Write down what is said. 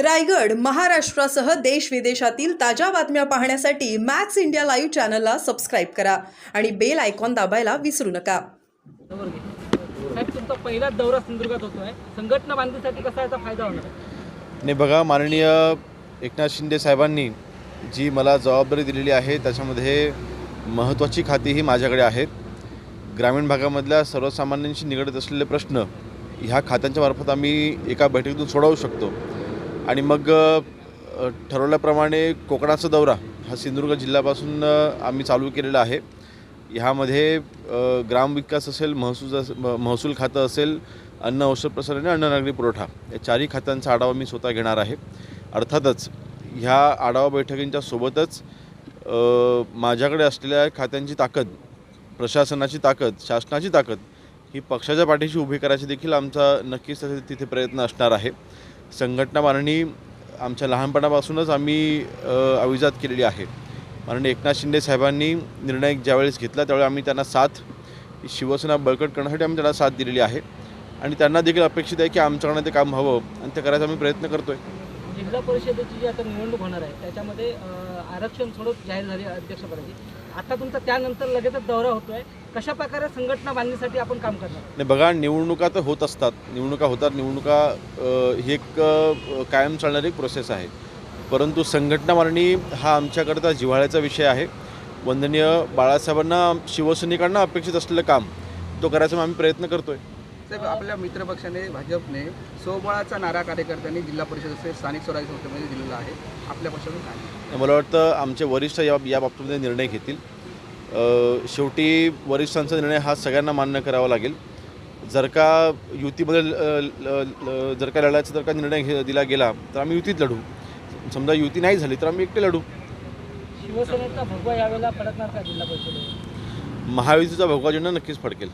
रायगड महाराष्ट्रासह देश विदेशातील ताज्या बातम्या पाहण्यासाठी मॅक्स इंडिया लाईव्ह चॅनलला सबस्क्राईब करा आणि बेल आयकॉन दाबायला विसरू नका. साहेब तुमचा पहिलाच दौरा सिंधुदुर्गात होतोय. संघटना बांधणीसाठी कसा याचा फायदा होणार? नाही बघा माननीय एकनाथ शिंदे साहेबांनी जी मला जबाबदारी दिलेली आहे त्याच्यामध्ये महत्त्वाची खाती ही माझ्याकडे आहेत. ग्रामीण भागामधल्या सर्वसामान्यांशी निगडीत असलेले प्रश्न ह्या खात्यांच्या मार्फत आम्ही एका बैठकीतून सोडवू शकतो. आणि मग ठरवल्याप्रमाणे कोकणाचा दौरा हा सिंधुदुर्ग जिल्ह्यापासून आम्ही चालू केलेला आहे. ह्यामध्ये ग्रामविकास असेल महसूल म- महसूल खातं असेल अन्न औषध प्रसारण आणि अन्न नागरी पुरवठा या चारही खात्यांचा आढावा मी स्वतः घेणार आहे. अर्थातच ह्या आढावा बैठकींच्या सोबतच माझ्याकडे असलेल्या खात्यांची ताकद प्रशासनाची ताकद शासनाची ताकद ही पक्षाच्या पाठीशी उभी करायची देखील आमचा नक्कीच तिथे प्रयत्न असणार आहे. संघटना माननी आमच्या लहानपणापासूनच आम्ही अविजात केलेली आहे. माननीय एकनाथ शिंदे साहेबांनी निर्णय ज्यावेळेस घेतला त्यावेळी आम्ही त्यांना साथ शिवसेना बळकट करण्यासाठी आम्ही त्यांना साथ दिलेली आहे. आणि त्यांना देखील अपेक्षित आहे की आमच्याकडनं ते काम हवं आणि ते करायचा आम्ही प्रयत्न करतो आहे जिल्हा परिषदेची जी आता निवडणूक होणार आहे त्याच्यामध्ये आरक्षण सोडत जाहीर झाली अध्यक्षपदाची. आता तुमचा त्यानंतर लगेचच दौरा होतोय. कशा प्रकारे संघटना बांधणीसाठी आपण काम करणार? नाही बघा निवडणुका तर होत असतात. निवडणुका होतात. निवडणुका ही एक कायम चालणारी एक प्रोसेस आहे. परंतु संघटना मारणी हा आमच्याकरता जिव्हाळ्याचा विषय आहे. वंदनीय बाळासाहेबांना शिवसैनिकांना अपेक्षित असलेलं काम तो करायचा आम्ही प्रयत्न करतो आहे साहेब आपल्या मित्रपक्षाने भाजपने सोबळाचा नारा कार्यकर्त्यांनी जिल्हा परिषद असेल स्थानिक स्वराज्य संस्थेमध्ये दिलेला आहे. आपल्या पक्षातून काय? मला वाटतं आमचे वरिष्ठ या या बाबतीमध्ये निर्णय घेतील. अ, शेवटी वरिष्ठांचा निर्णय हा सगळ्यांना मान्य करावा लागेल. जर का युतीमध्ये जर का लढायचा जर का निर्णय घे दिला गेला तर आम्ही युतीत लढू. समजा युती नाही झाली तर आम्ही एकटे लढू. शिवसेनेचा भगवा यावेळेला फडकणार का जिल्हा परिषदेवर महायुतीचा भगवा झेंडा नक्कीच फडकेल.